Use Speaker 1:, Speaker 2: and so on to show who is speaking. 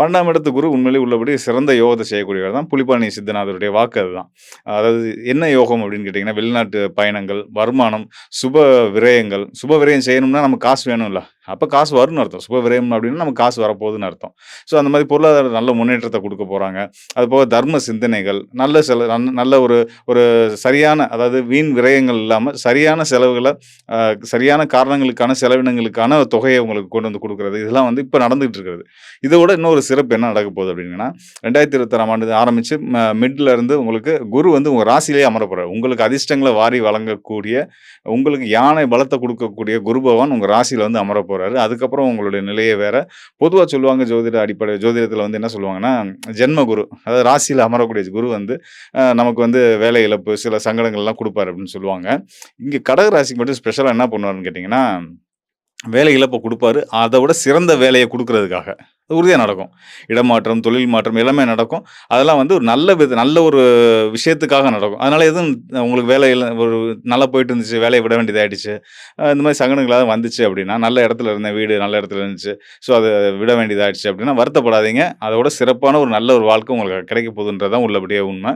Speaker 1: 12ஆம் இடத்து குரு உண்மையிலே உள்ளபடி சிறந்த யோகத்த செய்யக்கூடியவர் தான். புலிப்பாணி சித்தநாதருடைய வாக்கு அதுதான். அதாவது என்ன யோகம் அப்படின்னு கேட்டிங்கன்னா வெளிநாட்டு பயணங்கள், வருமானம், சுப விரயங்கள். சுப விரயம் செய்யணும்னா நமக்கு காசு வேணும்ல. அப்போ காசு வரும்னு அர்த்தம். சுப விரயம் அப்படின்னா நமக்கு காசு வரப்போகுதுன்னு அர்த்தம். ஸோ அந்த மாதிரி பொருளாதார நல்ல முன்னேற்றத்தை கொடுக்க போகிறாங்க அது அதுபோக தர்ம சிந்தனைகள், நல்ல செல நன் நல்ல ஒரு ஒரு சரியான அதாவது வீண் விரயங்கள் இல்லாமல் சரியான செலவுகளை சரியான காரணங்களுக்கான செலவினங்களுக்கான தொகையை உங்களுக்கு கொண்டு வந்து கொடுக்குறது இதெல்லாம் வந்து இப்போ நடந்துகிட்டு இருக்கிறது. இதோட இன்னொரு சிறப்பு என்ன நடக்க போகுது அப்படின்னா ரெண்டாயிரத்தி இருபத்தாறாம் ஆண்டு ஆரம்பித்து ம மிட்ல இருந்து உங்களுக்கு குரு வந்து உங்கள் ராசியிலேயே அமரப்படுறாரு உங்களுக்கு அதிர்ஷ்டங்களை வாரி வழங்கக்கூடிய, உங்களுக்கு யானை பலத்தை கொடுக்கக்கூடிய குரு பகவான் உங்கள் ராசியில் வந்து அமரப் போகிறாரு அதுக்கப்புறம் உங்களுடைய நிலையை வேற. பொதுவாக சொல்லுவாங்க ஜோதிட அடிப்படை ஜோதிடத்தில் வந்து என்ன சொல்லுவாங்கன்னா, ஜென்ம குரு அதாவது ராசியில் அமரக்கூடிய குரு வந்து நமக்கு வந்து வேலை இழப்பு, சில சங்கடங்கள்லாம் கொடுப்பாரு அப்படின்னு சொல்லுவாங்க. இங்கே கடக ராசிக்கு மட்டும் ஸ்பெஷலாக என்ன பண்ணுவாருன்னு கேட்டிங்கன்னா வேலை இழப்பை கொடுப்பாரு அதை விட சிறந்த வேலையை கொடுக்கறதுக்காக உறுதியாக நடக்கும். இடமாற்றம், தொழில் மாற்றம் எல்லாமே நடக்கும். அதெல்லாம் வந்து ஒரு நல்ல வித நல்ல ஒரு விஷயத்துக்காக நடக்கும். அதனால் எதுவும் உங்களுக்கு இல்லை ஒரு நல்லா போயிட்டு இருந்துச்சு, வேலையை விட வேண்டியதாகிடுச்சு இந்த மாதிரி சங்கடங்களாக வந்துச்சு அப்படின்னா, நல்ல இடத்துல இருந்தேன், வீடு நல்ல இடத்துல இருந்துச்சு. ஸோ அதை விட வேண்டியதாகிடுச்சு அப்படின்னா வருத்தப்படாதீங்க. அதோட சிறப்பான ஒரு நல்ல ஒரு வாழ்க்கை உங்களுக்கு கிடைக்க போகுதுன்றதான் உள்ளபடியே உண்மை